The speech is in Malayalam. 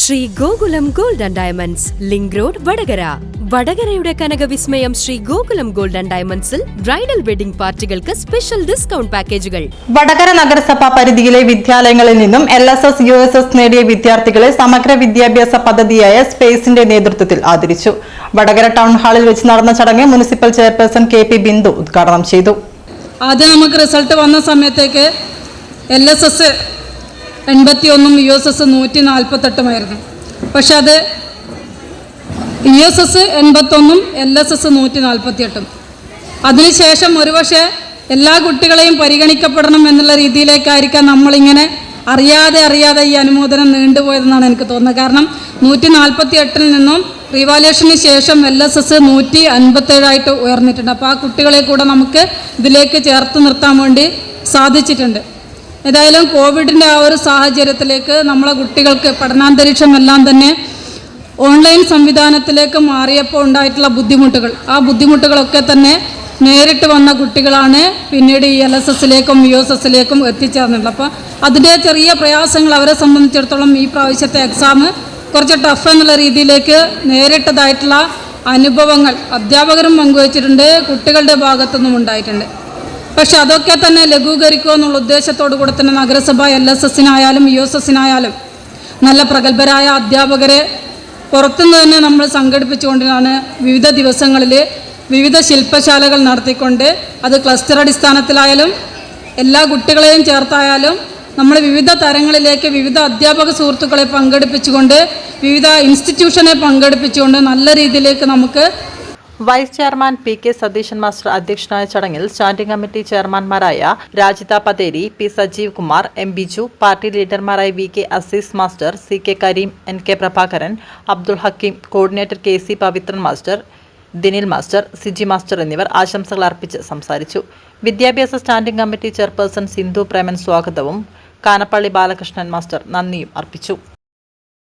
Shri Gokulam gold and diamonds link road Vadakara. വടകരയുടെ കനകവിസ്മയം ശ്രീ ഗോകുലം ഗോൾഡ് ആൻഡ് ഡയമണ്ട്സിൽ ബ്രൈഡൽ വെഡിംഗ് പാർട്ടികൾക്ക് സ്പെഷ്യൽ ഡിസ്കൗണ്ട് പാക്കേജുകൾ വടകര നഗരസഭ പരിധിയിലെ വിദ്യാലയങ്ങളിൽ നിന്നും L S S U S S നേടിയ വിദ്യാർത്ഥികളെ സമഗ്ര വിദ്യാഭ്യാസ പദ്ധതിയായ സ്പേസിന്റെ നേതൃത്വത്തിൽ ആദരിച്ചു. വടകര ടൗൺ ഹാളിൽ വെച്ച് നടന്ന ചടങ്ങ് municipal chairperson K P Bindu ഉദ്ഘാടനം ചെയ്തു. ആദ്യം നമുക്ക് റിസൾട്ട് വന്ന സമയത്തേക്ക് എൽ എസ് എസ് എൺപത്തി ഒന്നും യു എസ് എസ് നൂറ്റി നാൽപ്പത്തെട്ടുമായിരുന്നു പക്ഷെ അത് യു എസ് എസ് എൺപത്തൊന്നും എൽ എസ് എസ് നൂറ്റി നാൽപ്പത്തി എട്ടും അതിനുശേഷം ഒരുപക്ഷെ എല്ലാ കുട്ടികളെയും പരിഗണിക്കപ്പെടണം എന്നുള്ള രീതിയിലേക്കായിരിക്കാം നമ്മളിങ്ങനെ അറിയാതെ അറിയാതെ ഈ അനുമോദനം നീണ്ടുപോയതെന്നാണ് എനിക്ക് തോന്നുന്നത്. കാരണം നൂറ്റി നാൽപ്പത്തി എട്ടിൽ നിന്നും റിവാലുവേഷന് ശേഷം എൽ എസ് എസ് നൂറ്റി അൻപത്തേഴായിട്ട് ഉയർന്നിട്ടുണ്ട്. അപ്പോൾ ആ കുട്ടികളെ കൂടെ നമുക്ക് ഇതിലേക്ക് ചേർത്ത് നിർത്താൻ വേണ്ടി സാധിച്ചിട്ടുണ്ട്. ഏതായാലും കോവിഡിന്റെ ആ ഒരു സാഹചര്യത്തിലേക്ക് നമ്മളെ കുട്ടികൾക്ക് പഠനാന്തരീക്ഷം എല്ലാം തന്നെ ഓൺലൈൻ സംവിധാനത്തിലേക്ക് മാറിയപ്പോൾ ഉണ്ടായിട്ടുള്ള ബുദ്ധിമുട്ടുകൾ. ആ ബുദ്ധിമുട്ടുകളൊക്കെ തന്നെ നേരിട്ട് വന്ന കുട്ടികളാണ് പിന്നീട് ഈ എൽ എസ് എസിലേക്കും യു എസ് എസിലേക്കും എത്തിച്ചേർന്നിട്ടുള്ളത്. അപ്പോൾ അതിന്റെ ചെറിയ പ്രയാസങ്ങൾ അവരെ സംബന്ധിച്ചിടത്തോളം ഈ പ്രാവശ്യത്തെ എക്സാം കുറച്ച് ടഫ് എന്നുള്ള രീതിയിലേക്ക് നേരിട്ടതായിട്ടുള്ള അനുഭവങ്ങൾ അധ്യാപകരും പങ്കുവച്ചിട്ടുണ്ട് കുട്ടികളുടെ ഭാഗത്തു നിന്നും ഉണ്ടായിട്ടുണ്ട്. പക്ഷെ അതൊക്കെ തന്നെ ലഘൂകരിക്കുക എന്നുള്ള ഉദ്ദേശത്തോടു കൂടെ തന്നെ നഗരസഭ എൽ എസ് എസിനായാലും യു എസ് എസിനായാലും നല്ല പ്രഗത്ഭരായ അധ്യാപകരെ പുറത്തുനിന്ന് തന്നെ നമ്മൾ സംഘടിപ്പിച്ചുകൊണ്ടാണ് വിവിധ ദിവസങ്ങളിൽ വിവിധ ശില്പശാലകൾ നടത്തിക്കൊണ്ട് അത് ക്ലസ്റ്റർ അടിസ്ഥാനത്തിലായാലും എല്ലാ കുട്ടികളെയും ചേർത്തായാലും നമ്മൾ വിവിധ തരങ്ങളിലേക്ക് വിവിധ അധ്യാപക സുഹൃത്തുക്കളെ പങ്കെടുപ്പിച്ചുകൊണ്ട് വിവിധ ഇൻസ്റ്റിറ്റ്യൂഷനെ പങ്കെടുപ്പിച്ചുകൊണ്ട് നല്ല രീതിയിലേക്ക് നമുക്ക് vice chairman P K Satheesan master അധ്യക്ഷനായ ചടങ്ങിൽ standing committee ചെയർമാൻമാരായ Rajitha Patheri P Sajeev Kumar M Biju party ലീഡർമാരായ V K Azeez master C K Kareem N K Prabhakaran Abdul Hakeem coordinator K C Pavithran master Dinil master Siji master എന്നിവർ ആശംസകൾ അർപ്പിച്ച് സംസാരിച്ചു. വിദ്യാഭ്യാസ standing committee chairperson Sindhu Preman സ്വാഗതവും കാനപ്പള്ളി ബാലകൃഷ്ണൻ മാസ്റ്റർ നന്ദിയും അർപ്പിച്ചു.